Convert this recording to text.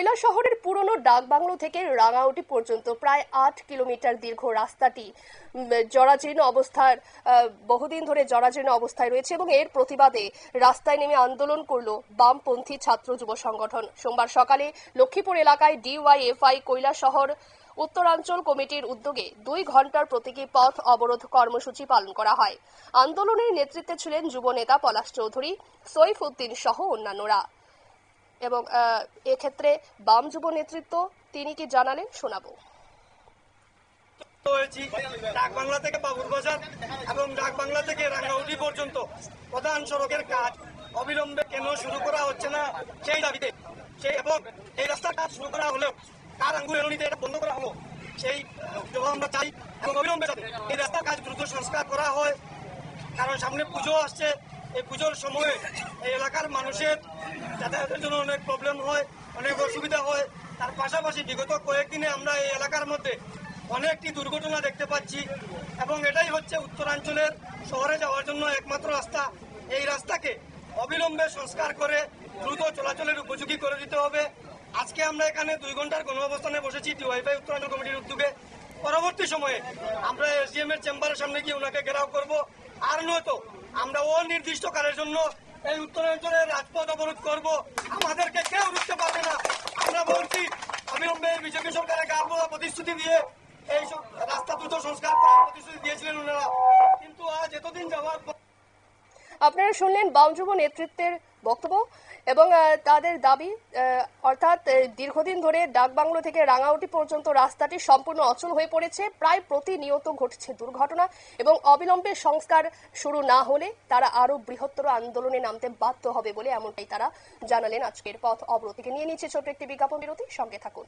কৈলা শহরের পুরনো ডাকবাংলো থেকে রাঙাউটি পর্যন্ত প্রায় আট কিলোমিটার দীর্ঘ রাস্তাটি জরাজীর্ণ অবস্থার বহুদিন ধরে জরাজীর্ণ অবস্থায় রয়েছে এবং এর প্রতিবাদে রাস্তায় নেমে আন্দোলন করল বামপন্থী ছাত্র যুব সংগঠন। সোমবার সকালে লক্ষ্মীপুর এলাকায় ডিওয়াইএফআই কৈলা শহর উত্তরাঞ্চল কমিটির উদ্যোগে দুই ঘণ্টার প্রতীকী পথ অবরোধ কর্মসূচি পালন করা হয়। আন্দোলনের নেতৃত্বে ছিলেন যুব নেতা পলাশ চৌধুরী, সৈফ উদ্দিন সহ অন্যান্যরা। এবং এক্ষেত্রে বাম যুব নেতৃত্ব তিনি কি জানালেন শোনাবো। হয়েছি ডাক বাংলা থেকে বাবুর এবং ডাক বাংলা থেকে রাঙ্গাউটি পর্যন্ত। প্রধান সড়কের কাজ অবিলম্বে কেন শুরু করা হচ্ছে না, সেই দাবিতে সেই এবং এই রাস্তার কাজ শুরু করা হলেও কার আঙ্গুল এলনিতে এটা বন্ধ করা হলো, সেই জবাব আমরা চাই এবং অবিলম্বে এই রাস্তার কাজ দ্রুত সংস্কার করা হয়। কারণ সামনে পুজো আসছে এই পুজোর সময়ে এই এলাকার মানুষের যাতায়াতের জন্য অনেক প্রবলেম হয়, অনেক অসুবিধা হয়। তার পাশাপাশি বিগত কয়েকদিনে আমরা এই এলাকার মধ্যে অনেকটি দুর্ঘটনা দেখতে পাচ্ছি এবং এটাই হচ্ছে উত্তরাঞ্চলের শহরে যাওয়ার জন্য একমাত্র রাস্তা। এই রাস্তাকে অবিলম্বে সংস্কার করে দ্রুত চলাচলের উপযোগী করে দিতে হবে। আজকে আমরা এখানে দুই ঘণ্টার গণ অবস্থানে বসেছি টিওয়াইফাই উত্তরাঞ্চল কমিটির উদ্যোগে। পরবর্তী সময়ে আমরা এসডিএম এর চেম্বারের সামনে গিয়ে ওনাকে ঘেরাও করব। আর নয়তো আমরা ও অনির্দিষ্টকালের জন্য এই উত্তরাঞ্চলের রাজপথ অবরোধ করব। আমাদেরকে কেউ রুখতে পারবে না। আমরা বলছি, অবিলম্বে বিজেপি সরকারের গাব প্রতিশ্রুতি দিয়ে এইসব রাস্তা দ্রুত সংস্কার করার প্রতিশ্রুতি দিয়েছিলেন ওনারা। কিন্তু আজ এতদিন যাওয়ার আপনারা শুনলেন বাম নেতৃত্বের বক্তব্য এবং তাদের দাবি অর্থাৎ দীর্ঘদিন ধরে ডাকবাংলো থেকে রাঙাউটি পর্যন্ত রাস্তাটি সম্পূর্ণ অচল হয়ে পড়েছে। প্রায় প্রতিনিয়ত ঘটছে দুর্ঘটনা এবং অবিলম্বে সংস্কার শুরু না হলে তারা আরও বৃহত্তর আন্দোলনে নামতে বাধ্য হবে বলে এমনটাই তারা জানালেন আজকের পথ অবরোধ থেকে নিয়ে নিচ্ছে ছোট্ট একটি বিজ্ঞাপন বিরতি, সঙ্গে থাকুন।